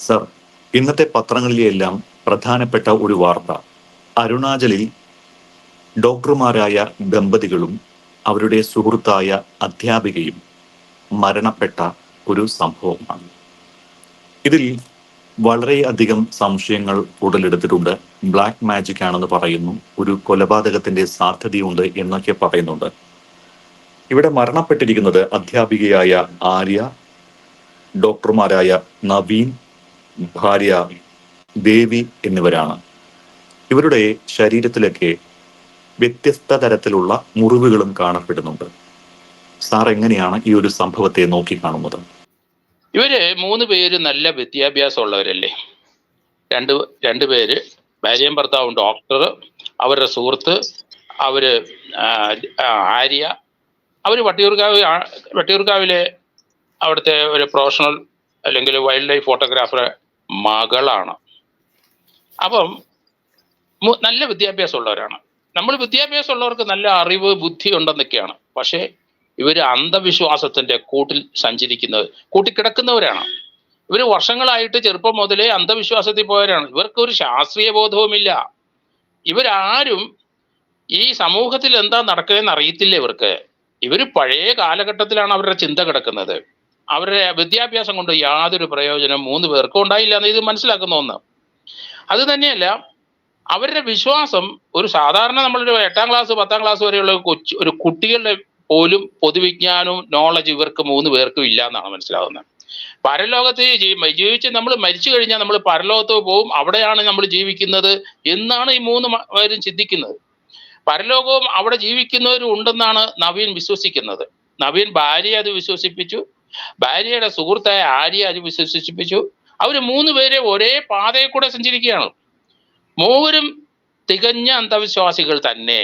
Sir ഇന്നത്തെ പത്രങ്ങളിലെല്ലാം പ്രധാനപ്പെട്ട ഒരു വാർത്ത. അരുണാചലിൽ ഡോക്ടർമാരായ ദമ്പതികളും അവരുടെ സുഹൃത്തായ അധ്യാപികയും മരണപ്പെട്ട ഒരു സംഭവമാണ്. ഇതിൽ വളരെയധികം സംശയങ്ങൾ ഉടലെടുത്തിട്ടുണ്ട്. ബ്ലാക്ക് മാജിക് ആണെന്ന് പറയുന്നു. ഒരു കൊലപാതകത്തിന്റെ സാധ്യതയുണ്ട് എന്നൊക്കെ പറയുന്നുണ്ട്. ഇവിടെ മരണപ്പെട്ടിരിക്കുന്നത് അധ്യാപികയായ ആര്യ ഡോക്ടർമാരായ നവീൻ ഭാര്യ ദേവി എന്നിവരാണ്. ഇവരുടെ ശരീരത്തിലൊക്കെ വ്യത്യസ്ത തരത്തിലുള്ള മുറിവുകളും കാണപ്പെടുന്നുണ്ട്. സാർ എങ്ങനെയാണ് ഈ ഒരു സംഭവത്തെ നോക്കി കാണുന്നത്? ഇവർ മൂന്ന് പേര് നല്ല വിദ്യാഭ്യാസം ഉള്ളവരല്ലേ രണ്ട് രണ്ട് പേര് ഭാര്യയും ഭർത്താവും ഡോക്ടർ അവരുടെ സുഹൃത്ത് അവർ ആര്യ. അവർ വട്ടിയൂർക്കാവ് വട്ടിയൂർക്കാവിലെ അവിടുത്തെ ഒരു പ്രൊഫഷണൽ അല്ലെങ്കിൽ വൈൽഡ് ലൈഫ് ഫോട്ടോഗ്രാഫറെ മകളാണ്. അപ്പം നല്ല വിദ്യാഭ്യാസം ഉള്ളവരാണ് നമ്മൾ വിദ്യാഭ്യാസം ഉള്ളവർക്ക് നല്ല അറിവ് ബുദ്ധി ഉണ്ടെന്നൊക്കെയാണ്. പക്ഷേ ഇവർ അന്ധവിശ്വാസത്തിന്റെ കൂട്ടിൽ സഞ്ചരിക്കുന്നത് കൂട്ടിക്കിടക്കുന്നവരാണ്. ഇവർ വർഷങ്ങളായിട്ട് ചെറുപ്പം മുതലേ അന്ധവിശ്വാസത്തിൽ പോയവരാണ്. ഇവർക്ക് ഒരു ശാസ്ത്രീയ ബോധവുമില്ല ഇവരാരും ഈ സമൂഹത്തിൽ എന്താ നടക്കുന്നതെന്ന് അറിയത്തില്ല ഇവർക്ക്. ഇവർ പഴയ കാലഘട്ടത്തിലാണ് അവരുടെ ചിന്ത കിടക്കുന്നത്. അവരുടെ വിദ്യാഭ്യാസം കൊണ്ട് യാതൊരു പ്രയോജനം മൂന്ന് പേർക്കും ഉണ്ടായില്ല എന്ന് ഇത് മനസ്സിലാക്കുന്ന ഒന്ന്. അത് തന്നെയല്ല അവരുടെ വിശ്വാസം ഒരു സാധാരണ നമ്മളൊരു എട്ടാം ക്ലാസ് പത്താം ക്ലാസ് വരെയുള്ള കൊച്ചു ഒരു കുട്ടികളുടെ പോലും പൊതുവിജ്ഞാനവും നോളജ് ഇവർക്ക് മൂന്ന് പേർക്കും ഇല്ല എന്നാണ് മനസ്സിലാവുന്നത്. പരലോകത്ത് ജീവിച്ച് നമ്മൾ മരിച്ചു കഴിഞ്ഞാൽ നമ്മൾ പരലോകത്ത് പോവും അവിടെയാണ് നമ്മൾ ജീവിക്കുന്നത് എന്നാണ് ഈ മൂന്ന് പേരും ചിന്തിക്കുന്നത്. പരലോകവും അവിടെ ജീവിക്കുന്നവരും ഉണ്ടെന്നാണ് നവീൻ വിശ്വസിക്കുന്നത്. നവീൻ ഭാര്യയെ അത് വിശ്വസിപ്പിച്ചു ഭാര്യയുടെ സുഹൃത്തായ ആര്യ അത് വിശ്വസിപ്പിച്ചു. അവർ മൂന്ന് പേരെ ഒരേ പാതയിൽ കൂടെ സഞ്ചരിക്കുകയാണ്. മൂവരും തികഞ്ഞ അന്ധവിശ്വാസികൾ തന്നെ.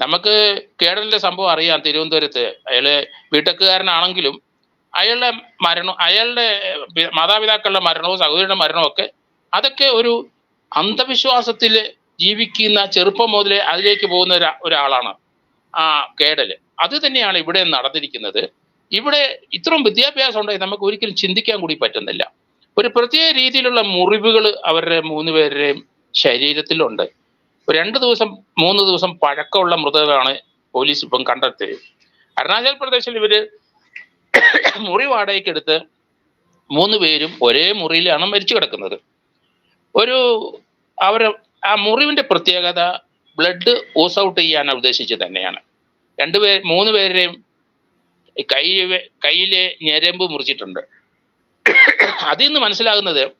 നമുക്ക് കേടലിന്റെ സംഭവം അറിയാം തിരുവനന്തപുരത്ത്. അയാൾ വീട്ടക്കുകാരനാണെങ്കിലും അയാളുടെ മരണം അയാളുടെ മാതാപിതാക്കളുടെ മരണവും സഹോദരിയുടെ മരണവും ഒക്കെ അതൊക്കെ ഒരു അന്ധവിശ്വാസത്തിൽ ജീവിക്കുന്ന ചെറുപ്പം മുതലേ അതിലേക്ക് പോകുന്ന ഒരാളാണ് ആ കേടൽ അത് തന്നെയാണ് ഇവിടെ നടന്നിരിക്കുന്നത്. ഇവിടെ ഇത്രയും വിദ്യാഭ്യാസം ഉണ്ടായി നമുക്ക് ഒരിക്കലും ചിന്തിക്കാൻ കൂടി പറ്റുന്നില്ല. ഒരു പ്രത്യേക രീതിയിലുള്ള മുറിവുകൾ അവരുടെ മൂന്ന് പേരുടെയും ശരീരത്തിലുണ്ട്. രണ്ട് ദിവസം മൂന്ന് ദിവസം പഴക്കമുള്ള മൃതദേഹമാണ് പോലീസ് ഇപ്പം കണ്ടെത്തിയത്. അരുണാചൽ പ്രദേശിൽ ഇവർ മുറി വാടകയ്ക്ക് എടുത്ത് മൂന്ന് പേരും ഒരേ മുറിയിലാണ് മരിച്ചു കിടക്കുന്നത്. ഒരു അവർ ആ മുറിവിന്റെ പ്രത്യേകത ബ്ലഡ് ഓസ് ഔട്ട് ചെയ്യാൻ ഉദ്ദേശിച്ച് തന്നെയാണ്. രണ്ടുപേർ മൂന്ന് പേരുടെയും കൈ കയ്യിലെ ഞരമ്പ് മുറിച്ചിട്ടുണ്ട്. അതിൽ നിന്ന് മനസ്സിലാകുന്നത്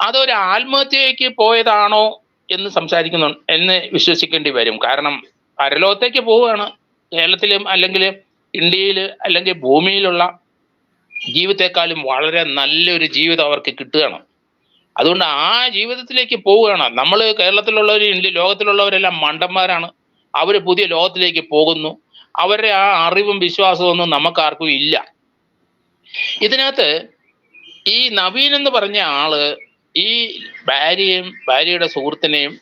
അതൊരു ആത്മഹത്യയ്ക്ക് പോയതാണോ എന്ന് സംസാരിക്കുന്നു എന്ന് വിശ്വസിക്കേണ്ടി വരും. കാരണം പരലോകത്തേക്ക് പോവുകയാണ്. കേരളത്തിലും അല്ലെങ്കിൽ ഇന്ത്യയിൽ അല്ലെങ്കിൽ ഭൂമിയിലുള്ള ജീവിതത്തെക്കാളും വളരെ നല്ലൊരു ജീവിതം അവർക്ക് കിട്ടുകയാണ്. അതുകൊണ്ട് ആ ജീവിതത്തിലേക്ക് പോവുകയാണ്. നമ്മൾ കേരളത്തിലുള്ളവർ ഇന്ത്യ ലോകത്തിലുള്ളവരെല്ലാം മണ്ടന്മാരാണ്. അവർ പുതിയ ലോകത്തിലേക്ക് പോകുന്നു. അവരുടെ ആ അറിവും വിശ്വാസവും ഒന്നും നമുക്കാർക്കും ഇല്ല. ഇതിനകത്ത് ഈ നവീൻ എന്ന് പറഞ്ഞ ആൾ ഈ ഭാര്യയും ഭാര്യയുടെ സുഹൃത്തിനെയും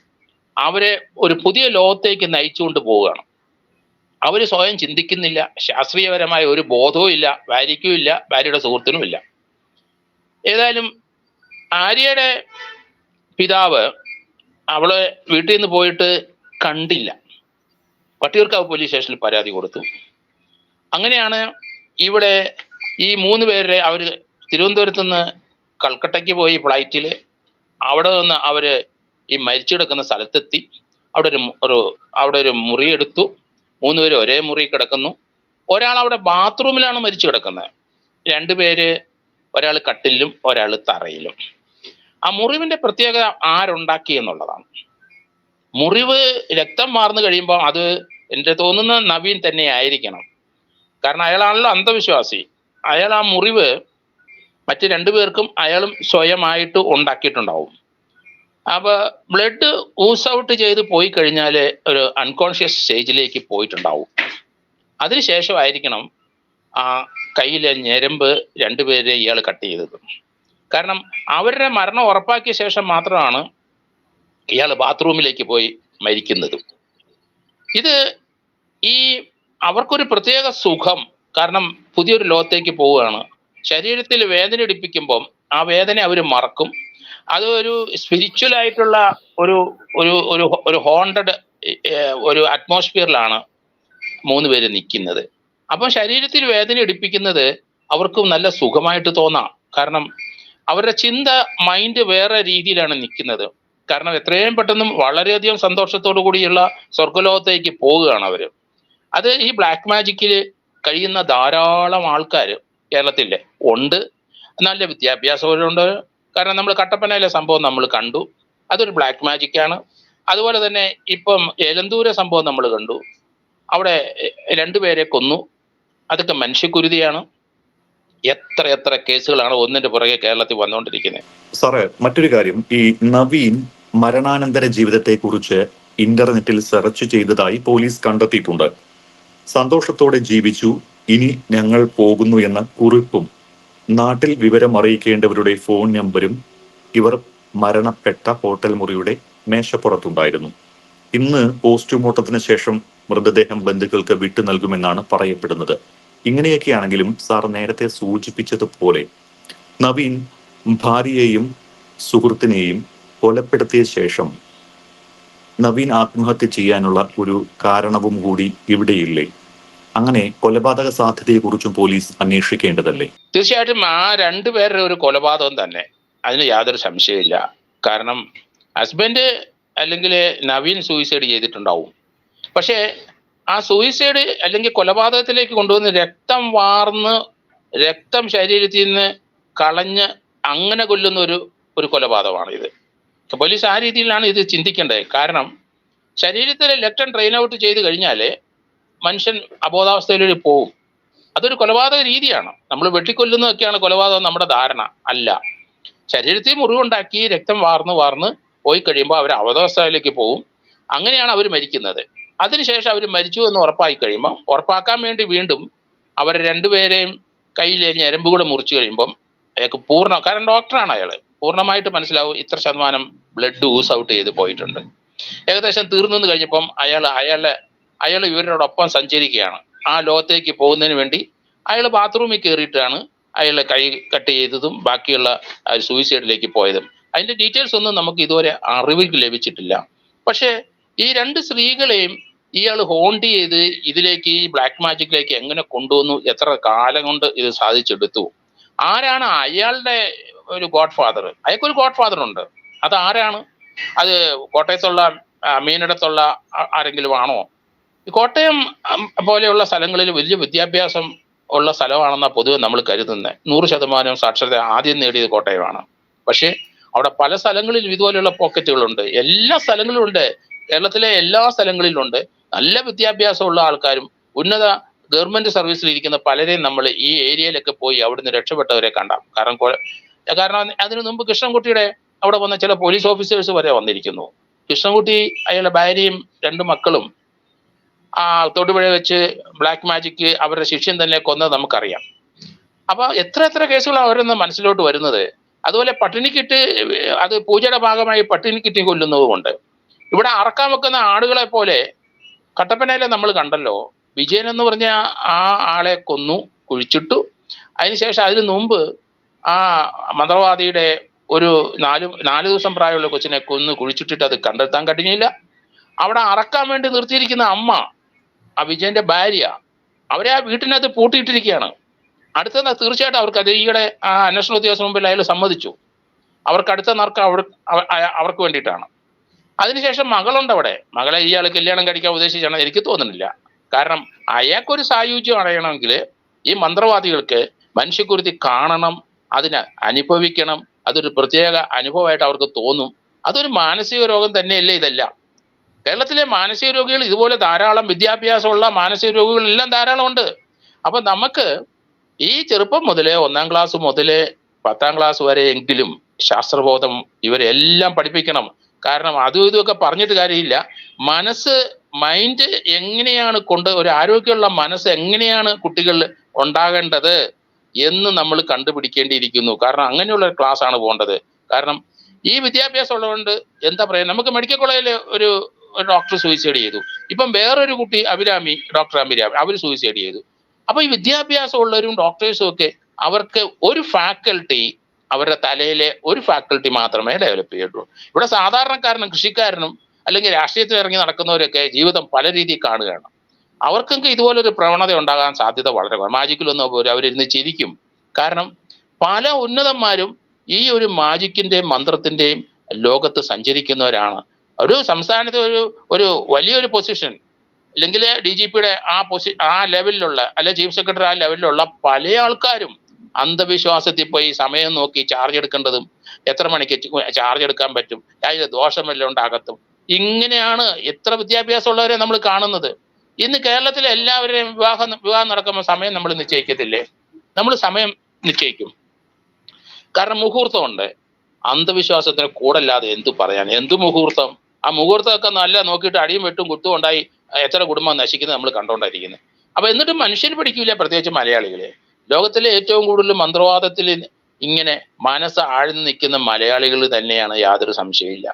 അവരെ ഒരു പുതിയ ലോകത്തേക്ക് നയിച്ചുകൊണ്ട് പോവുകയാണ്. അവർ സ്വയം ചിന്തിക്കുന്നില്ല. ശാസ്ത്രീയപരമായ ഒരു ബോധവും ഇല്ല. ഭാര്യയ്ക്കും ഇല്ല ഭാര്യയുടെ സുഹൃത്തിനും ഇല്ല. ഏതായാലും ആര്യയുടെ പിതാവ് അവളെ വീട്ടിൽ നിന്ന് പോയിട്ട് കണ്ടില്ല. വട്ടിയൂർക്കാവ് പോലീസ് സ്റ്റേഷനിൽ പരാതി കൊടുത്തു. അങ്ങനെയാണ് ഇവിടെ ഈ മൂന്ന് പേരെ അവർ തിരുവനന്തപുരത്ത് നിന്ന് കൽക്കട്ടയ്ക്ക് പോയി ഫ്ലൈറ്റിൽ അവിടെ നിന്ന് അവർ ഈ മരിച്ചു കിടക്കുന്ന സ്ഥലത്തെത്തി. അവിടെ ഒരു ഒരു അവിടെ ഒരു മുറി എടുത്തു. മൂന്നുപേരും ഒരേ മുറി കിടക്കുന്നു. ഒരാൾ അവിടെ ബാത്റൂമിലാണ് മരിച്ചു കിടക്കുന്നത്. രണ്ടുപേര് ഒരാൾ കട്ടിലും ഒരാൾ തറയിലും. ആ മുറിവിന്റെ പ്രത്യേകത ആരുണ്ടാക്കി എന്നുള്ളതാണ്. മുറിവ് രക്തം മാർന്നു കഴിയുമ്പോൾ അത് എന്റെ തോന്നുന്ന നവീൻ തന്നെ ആയിരിക്കണം. കാരണം അയാളാണല്ലോ അന്ധവിശ്വാസി. അയാൾ ആ മുറിവ് മറ്റു രണ്ടുപേർക്കും അയാളും സ്വയമായിട്ട് ഉണ്ടാക്കിയിട്ടുണ്ടാവും. അപ്പോൾ ബ്ലഡ് ഊസ് ഔട്ട് ചെയ്ത് പോയി കഴിഞ്ഞാൽ ഒരു അൺകോൺഷ്യസ് സ്റ്റേജിലേക്ക് പോയിട്ടുണ്ടാവും. അതിനുശേഷമായിരിക്കണം ആ കയ്യിലെ ഞരമ്പ് രണ്ടുപേരെ ഇയാൾ കട്ട് ചെയ്തത്. കാരണം അവരുടെ മരണം ഉറപ്പാക്കിയ ശേഷം മാത്രമാണ് ഇയാൾ ബാത്റൂമിലേക്ക് പോയി മരിക്കുന്നതും. ഇത് ഈ അവർക്കൊരു പ്രത്യേക സുഖം കാരണം പുതിയൊരു ലോകത്തേക്ക് പോവുകയാണ്. ശരീരത്തിൽ വേദന എടുപ്പിക്കുമ്പം ആ വേദന അവർ മറക്കും. അത് ഒരു സ്പിരിച്വൽ ആയിട്ടുള്ള ഒരു ഒരു ഒരു ഒരു ഹോണ്ടഡ് ഒരു അറ്റ്മോസ്ഫിയറിലാണ് മൂന്ന് പേര് നിൽക്കുന്നത്. അപ്പം ശരീരത്തിൽ വേദന എടുപ്പിക്കുന്നത് അവർക്കും നല്ല സുഖമായിട്ട് തോന്നാം. കാരണം അവരുടെ ചിന്ത മൈൻഡ് വേറെ രീതിയിലാണ് നിൽക്കുന്നത്. കാരണം എത്രയും പെട്ടെന്ന് വളരെയധികം സന്തോഷത്തോടു കൂടിയുള്ള സ്വർഗലോകത്തേക്ക് പോവുകയാണ് അവർ അത് ഈ ബ്ലാക്ക് മാജിക്കിൽ കഴിയുന്ന ധാരാളം ആൾക്കാർ കേരളത്തിൽ ഉണ്ട്. നല്ല വിദ്യാഭ്യാസമുണ്ട്. കാരണം നമ്മൾ കട്ടപ്പനയിലെ സംഭവം നമ്മൾ കണ്ടു. അതൊരു ബ്ലാക്ക് മാജിക്കാണ് അതുപോലെ തന്നെ ഇപ്പം ഏലന്തൂര സംഭവം നമ്മൾ കണ്ടു. അവിടെ രണ്ടുപേരെ കൊന്നു. അതൊക്കെ മനുഷ്യക്കുരുതിയാണ്. എത്ര എത്ര കേസുകളാണ് ഒന്നിന്റെ പുറകെ കേരളത്തിൽ വന്നുകൊണ്ടിരിക്കുന്നത്? സാറേ മറ്റൊരു കാര്യം. ഈ നവീൻ മരണാനന്തര ജീവിതത്തെ കുറിച്ച് ഇന്റർനെറ്റിൽ സെർച്ച് ചെയ്തതായി പോലീസ് കണ്ടെത്തിയിട്ടുണ്ട്. സന്തോഷത്തോടെ ജീവിച്ചു ഇനി ഞങ്ങൾ പോകുന്നു എന്ന കുറിപ്പും നാട്ടിൽ വിവരം അറിയിക്കേണ്ടവരുടെ ഫോൺ നമ്പരും ഇവർ മരണപ്പെട്ട ഹോട്ടൽ മുറിയുടെ മേശപ്പുറത്തുണ്ടായിരുന്നു. ഇന്ന് പോസ്റ്റ്മോർട്ടത്തിന് ശേഷം മൃതദേഹം ബന്ധുക്കൾക്ക് വിട്ടു നൽകുമെന്നാണ് പറയപ്പെടുന്നത്. ഇങ്ങനെയൊക്കെയാണെങ്കിലും സാർ നേരത്തെ സൂചിപ്പിച്ചതുപോലെ നവീൻ ഭാര്യയെയും സുഹൃത്തിനെയും കൊലപ്പെടുത്തിയ ശേഷം നവീൻ ആത്മഹത്യ ചെയ്യാനുള്ള ഒരു കാരണവും കൂടി ഇവിടെയില്ലേ? അങ്ങനെ കൊലപാതക സാധ്യതയെക്കുറിച്ചും പോലീസ് അന്വേഷിക്കേണ്ടതല്ലേ? തീർച്ചയായിട്ടും ആ രണ്ടുപേരുടെ ഒരു കൊലപാതകം തന്നെ. അതിന് യാതൊരു സംശയമില്ല കാരണം ഹസ്ബൻഡ് അല്ലെങ്കിൽ നവീൻ സൂയിസൈഡ് ചെയ്തിട്ടുണ്ടാവും. പക്ഷേ ആ സൂയിസൈഡ് അല്ലെങ്കിൽ കൊലപാതകത്തിലേക്ക് കൊണ്ടുവന്ന് രക്തം വാർന്ന് രക്തം ശരീരത്തിൽ നിന്ന് കളഞ്ഞ് അങ്ങനെ കൊല്ലുന്ന ഒരു ഒരു കൊലപാതകമാണ് ഇത് പോലീസ് ആ രീതിയിലാണ് ഇത് ചിന്തിക്കേണ്ടത്. കാരണം ശരീരത്തിലെ രക്തം ട്രെയിൻ ഔട്ട് ചെയ്ത് കഴിഞ്ഞാൽ മനുഷ്യൻ അബോധാവസ്ഥയിലേക്ക് പോവും. അതൊരു കൊലപാതക രീതിയാണ്. നമ്മൾ വെട്ടിക്കൊല്ലുന്നതൊക്കെയാണ് കൊലപാതകം നമ്മുടെ ധാരണ. അല്ല. ശരീരത്തിൽ മുറിവുണ്ടാക്കി രക്തം വാർന്ന് വാർന്ന് പോയി കഴിയുമ്പോൾ അവർ അവതാവസ്ഥയിലേക്ക് പോവും. അങ്ങനെയാണ് അവർ മരിക്കുന്നത്. അതിനുശേഷം അവർ മരിച്ചു എന്ന് ഉറപ്പായി കഴിയുമ്പോൾ ഉറപ്പാക്കാൻ വേണ്ടി വീണ്ടും അവർ രണ്ടുപേരെയും കയ്യിലെ ഞരമ്പ് കൂടെ മുറിച്ചു കഴിയുമ്പം അയാൾക്ക് പൂർണ കാരണം ഡോക്ടറാണ് അയാൾ പൂർണമായിട്ട് മനസ്സിലാവും ഇത്ര ശതമാനം ബ്ലഡ് ഊസ് ഔട്ട് ചെയ്ത് പോയിട്ടുണ്ട്. ഏകദേശം തീർന്നു എന്ന് കഴിഞ്ഞപ്പം അയാൾ അയാളെ അയാൾ ഇവരോടൊപ്പം സഞ്ചരിക്കുകയാണ്. ആ ലോകത്തേക്ക് പോകുന്നതിന് വേണ്ടി അയാൾ ബാത്റൂമിൽ കയറിയിട്ടാണ് അയാളെ കൈ കട്ട് ചെയ്തതും ബാക്കിയുള്ള സൂയിസൈഡിലേക്ക് പോയതും. അതിന്റെ ഡീറ്റെയിൽസ് ഒന്നും നമുക്ക് ഇതുവരെ അറിവിൽ ലഭിച്ചിട്ടില്ല. പക്ഷേ ഈ രണ്ട് സ്ത്രീകളെയും ഇയാൾ ഹോണ്ട് ചെയ്ത് ഇതിലേക്ക് ഈ ബ്ലാക്ക് മാജിക്കിലേക്ക് എങ്ങനെ കൊണ്ടുവന്നു? എത്ര കാലം കൊണ്ട് ഇത് സാധിച്ചെടുത്തു? ആരാണ് അയാളുടെ ഒരു ഗോഡ് ഫാദർ അയാൾക്കൊരു ഗോഡ് ഫാദർ ഉണ്ട്. അത് ആരാണ്? അത് കോട്ടയത്തുള്ള മീനടത്തുള്ള ആരെങ്കിലും ആണോ? കോട്ടയം പോലെയുള്ള സ്ഥലങ്ങളിൽ വലിയ വിദ്യാഭ്യാസം ഉള്ള സ്ഥലമാണെന്നാണ് പൊതുവെ നമ്മൾ കരുതുന്നത് നൂറ് ശതമാനം സാക്ഷരത ആദ്യം നേടിയത് കോട്ടയമാണ്. പക്ഷേ അവിടെ പല സ്ഥലങ്ങളിലും ഇതുപോലെയുള്ള പോക്കറ്റുകളുണ്ട് എല്ലാ സ്ഥലങ്ങളിലും ഉണ്ട്. കേരളത്തിലെ എല്ലാ സ്ഥലങ്ങളിലും ഉണ്ട്. നല്ല വിദ്യാഭ്യാസമുള്ള ആൾക്കാരും ഉന്നത ഗവൺമെന്റ് സർവീസിൽ ഇരിക്കുന്ന പലരെയും നമ്മൾ ഈ ഏരിയയിലൊക്കെ പോയി അവിടുന്ന് രക്ഷപ്പെട്ടവരെ കണ്ടാം. കാരണം കാരണം അതിനു മുമ്പ് കൃഷ്ണൻകുട്ടിയുടെ അവിടെ വന്ന ചില പോലീസ് ഓഫീസേഴ്സ് വരെ വന്നിരിക്കുന്നു. കൃഷ്ണൻകുട്ടി അയാളുടെ ഭാര്യയും രണ്ട് മക്കളും ആ തൊടുപുഴ വെച്ച് ബ്ലാക്ക് മാജിക് അവരുടെ ശിഷ്യൻ തന്നെ കൊന്നത് നമുക്കറിയാം. അപ്പൊ എത്ര എത്ര കേസുകളാണ് അവരൊന്ന് മനസ്സിലോട്ട് വരുന്നത്. അതുപോലെ പട്ടിണിക്കിട്ട് അത് പൂജയുടെ ഭാഗമായി പട്ടിണിക്കിട്ട് കൊല്ലുന്നതുമുണ്ട്. ഇവിടെ അറക്കാൻ വെക്കുന്ന ആടുകളെ പോലെ കട്ടപ്പനയിലെ നമ്മൾ കണ്ടല്ലോ വിജയൻ എന്ന് പറഞ്ഞ ആ ആളെ കൊന്നു കുഴിച്ചിട്ടു. അതിനുശേഷം അതിനു മുമ്പ് ആ മന്ത്രവാദിയുടെ ഒരു നാല് നാല് ദിവസം പ്രായമുള്ള കൊച്ചിനെ കൊന്ന് കുഴിച്ചിട്ടിട്ട് അത് കണ്ടെത്താൻ കഴിഞ്ഞില്ല. അവിടെ അറക്കാൻ വേണ്ടി നിർത്തിയിരിക്കുന്ന അമ്മ ആ വിജയന്റെ ഭാര്യ അവരെ ആ വീട്ടിനകത്ത് പൂട്ടിയിട്ടിരിക്കുകയാണ്. അടുത്ത തീർച്ചയായിട്ടും അവർക്ക് അത് ഈയിടെ ആ അന്വേഷണ ഉദ്യോഗസ്ഥ മുമ്പിൽ അയാൾ സമ്മതിച്ചു. അവർക്ക് അടുത്ത നർക്ക് അവർ അവർക്ക് വേണ്ടിയിട്ടാണ്. അതിനുശേഷം മകളുണ്ട് അവിടെ. മകളെ ഈ ഇയാൾ കല്യാണം കഴിക്കാൻ ഉദ്ദേശിച്ചാണ് എനിക്ക് തോന്നുന്നില്ല. കാരണം അയാൾക്കൊരു സായുജ്യം അറിയണമെങ്കിൽ ഈ മന്ത്രവാദികൾക്ക് മനുഷ്യക്കുരുതി കാണണം അതിനെ അനുഭവിക്കണം അതൊരു പ്രത്യേക അനുഭവമായിട്ട് അവർക്ക് തോന്നും. അതൊരു മാനസിക രോഗം തന്നെയല്ലേ ഇതല്ല. കേരളത്തിലെ മാനസിക രോഗികൾ ഇതുപോലെ ധാരാളം വിദ്യാഭ്യാസമുള്ള മാനസിക രോഗികൾ എല്ലാം ധാരാളം ഉണ്ട്. അപ്പൊ നമുക്ക് ഈ ചെറുപ്പം മുതലേ ഒന്നാം ക്ലാസ് മുതലേ പത്താം ക്ലാസ് വരെ എങ്കിലും ശാസ്ത്രബോധം ഇവരെല്ലാം പഠിപ്പിക്കണം. കാരണം അതും ഇതുമൊക്കെ പറഞ്ഞിട്ട് കാര്യമില്ല. മനസ്സ് മൈൻഡ് എങ്ങനെയാണ് കൊണ്ട് ഒരു ആരോഗ്യമുള്ള മനസ്സ് എങ്ങനെയാണ് കുട്ടികളിൽ ഉണ്ടാകേണ്ടത് എന്ന് നമ്മൾ കണ്ടുപിടിക്കേണ്ടിയിരിക്കുന്നു. കാരണം അങ്ങനെയുള്ള ഒരു ക്ലാസ് ആണ് പോകേണ്ടത്. കാരണം ഈ വിദ്യാഭ്യാസം ഉള്ളതുകൊണ്ട് എന്താ പറയാ നമുക്ക് മെഡിക്കൽ കോളേജിൽ ഒരു ഡോക്ടർ സൂയിസൈഡ് ചെയ്തു. ഇപ്പം വേറൊരു കുട്ടി അഭിരാമി ഡോക്ടർ അഭിരാമി അവർ സൂയിസൈഡ് ചെയ്തു. അപ്പൊ ഈ വിദ്യാഭ്യാസം ഉള്ളവരും ഡോക്ടേഴ്സും ഒക്കെ അവർക്ക് ഒരു ഫാക്കൽറ്റി അവരുടെ തലയിലെ ഒരു ഫാക്കൽറ്റി മാത്രമേ ഡെവലപ്പ് ചെയ്യുള്ളൂ ഇവിടെ സാധാരണക്കാരനും കൃഷിക്കാരനും അല്ലെങ്കിൽ രാഷ്ട്രീയത്തിൽ ഇറങ്ങി നടക്കുന്നവരൊക്കെ ജീവിതം പല രീതിയിൽ കാണുകയാണ്. അവർക്കൊക്കെ ഇതുപോലൊരു പ്രവണത ഉണ്ടാകാൻ സാധ്യത വളരെ മാജിക്കിലൊന്നും പോലും അവരിരുന്ന് ചിരിക്കും. കാരണം പല ഉന്നതന്മാരും ഈ ഒരു മാജിക്കിന്റെയും മന്ത്രത്തിന്റെയും ലോകത്ത് സഞ്ചരിക്കുന്നവരാണ്. ഒരു സംസ്ഥാനത്തെ ഒരു ഒരു വലിയൊരു പൊസിഷൻ അല്ലെങ്കിൽ ഡി ജി പിയുടെ ആ പൊസി ആ ലെവലിലുള്ള അല്ലെ ചീഫ് സെക്രട്ടറി ആ ലെവലിലുള്ള പല ആൾക്കാരും അന്ധവിശ്വാസത്തിൽ പോയി സമയം നോക്കി ചാർജ് എടുക്കേണ്ടതും എത്ര മണിക്ക് ചാർജ് എടുക്കാൻ പറ്റും? അതിന് ദോഷമെല്ലാം ഉണ്ടാകത്തും? ഇങ്ങനെയാണ് എത്ര വിദ്യാഭ്യാസം ഉള്ളവരെ നമ്മൾ കാണുന്നത്. ഇന്ന് കേരളത്തിലെ എല്ലാവരുടെയും വിവാഹം വിവാഹം നടക്കുമ്പോൾ സമയം നമ്മൾ നിശ്ചയിക്കത്തില്ലേ? നമ്മൾ സമയം നിശ്ചയിക്കും. കാരണം മുഹൂർത്തമുണ്ട്. അന്ധവിശ്വാസത്തിന് കൂടല്ലാതെ എന്തു പറയാൻ? എന്തു മുഹൂർത്തം? ആ മുഹൂർത്തമൊക്കെ നല്ല നോക്കിയിട്ട് അടിയും വെട്ടും കുത്തും ഉണ്ടായി എത്ര കുടുംബം നശിക്കുന്നത് നമ്മൾ കണ്ടുകൊണ്ടായിരിക്കുന്നത് അപ്പൊ എന്നിട്ടും മനുഷ്യർ പഠിക്കില്ല പ്രത്യേകിച്ച് മലയാളികളെ. ലോകത്തിലെ ഏറ്റവും കൂടുതൽ മന്ത്രവാദത്തിൽ ഇങ്ങനെ മനസ്സ് ആഴ്ന്നു നിൽക്കുന്ന മലയാളികൾ തന്നെയാണ് യാതൊരു സംശയമില്ല